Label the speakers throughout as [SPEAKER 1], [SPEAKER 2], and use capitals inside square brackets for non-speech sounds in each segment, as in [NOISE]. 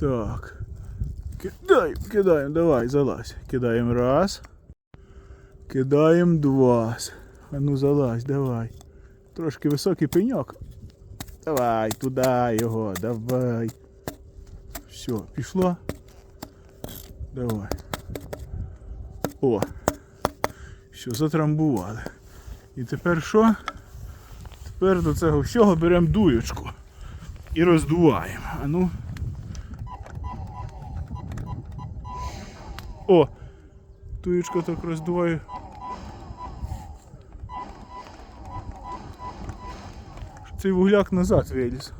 [SPEAKER 1] Так. Кидаємо, кидаємо, давай, залазь. Кидаємо раз. Кидаємо два. А ну залазь, давай. Трошки високий пеньок. Давай, туди його, давай. Все, пішло. Давай. О. Все, затрамбували. І тепер що? Тепер до цього всього беремо дуєчку і роздуваємо. А ну. О! Дуєчка так роздуває. Цей вугляк назад виліз.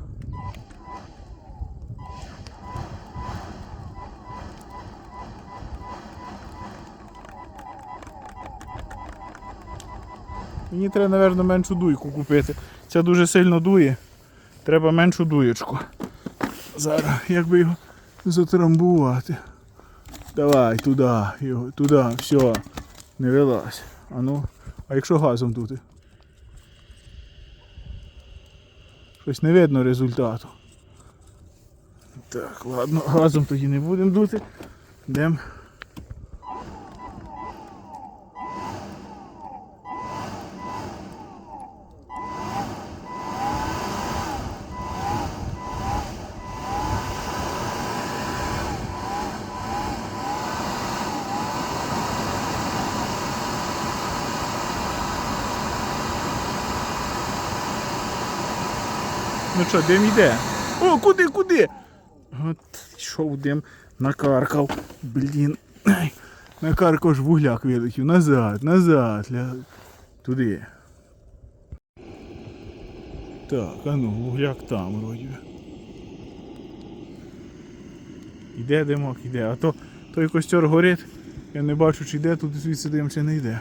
[SPEAKER 1] Мені треба, мабуть, меншу дуйку купити. Ця дуже сильно дує. Треба меншу дуєчку. Зараз, як би його затрамбувати. Давай, туди, його, туди, все. Не вилазь. А ну, а якщо газом тут? Щось не видно результату. Так, ладно, газом тоді не будемо дути. Йдемо. Ну що, дим йде? О, куди, куди? От йшов дим, [CLEARS THROAT] накаркав. Блін. Накаркав ж вугляк вилетів. Назад, назад. Ля... Туди. Так, а ну, вугляк там вроді. Іде димок, іде. А то той костер горить. Я не бачу, чи йде тут звідси дим, чи не йде.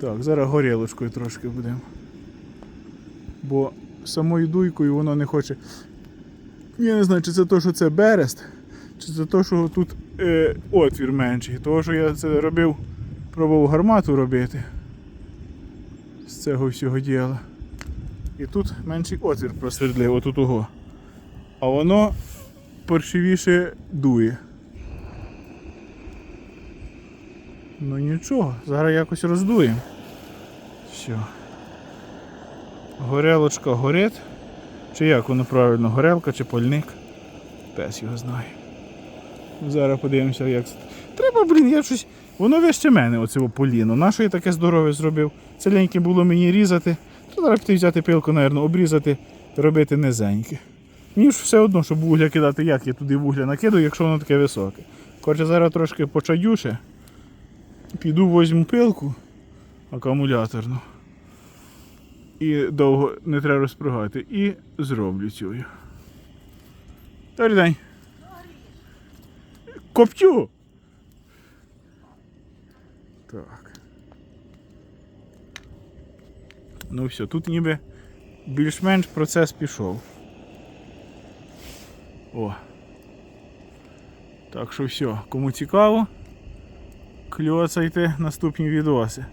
[SPEAKER 1] Так, зараз горілочкою трошки будемо. Бо самою дуйкою воно не хоче. Я не знаю, чи це то, що це берест, чи це то, що тут е, отвір менший. Того, що я це робив, пробував гармату робити з цього всього діла. І тут менший отвір просвердлив, отут ого. А воно паршивіше дує. Ну нічого, зараз якось роздуємо. Все. Горелочка горить. Чи як воно правильно, горелка чи пальник? Пес його знає. Зараз подивимося, як. це. Треба, блін, я щось. Воно вище мене, оце поліно. Нащо я таке здорове зробив? Це леньке було мені різати. То зараз піти взяти пилку, напевно, обрізати, робити низеньке. Мені ж все одно, щоб вугля кидати, як я туди вугля накидаю, якщо воно таке високе. Коротше, зараз трошки почадюше. Піду возьму пилку акумуляторну і довго не треба розпрягати. І зроблю цю. Добрий день. Коптю. Так. Ну все, тут ніби більш-менш процес пішов. О. Так що все, кому цікаво, кльоцайте наступні відоси.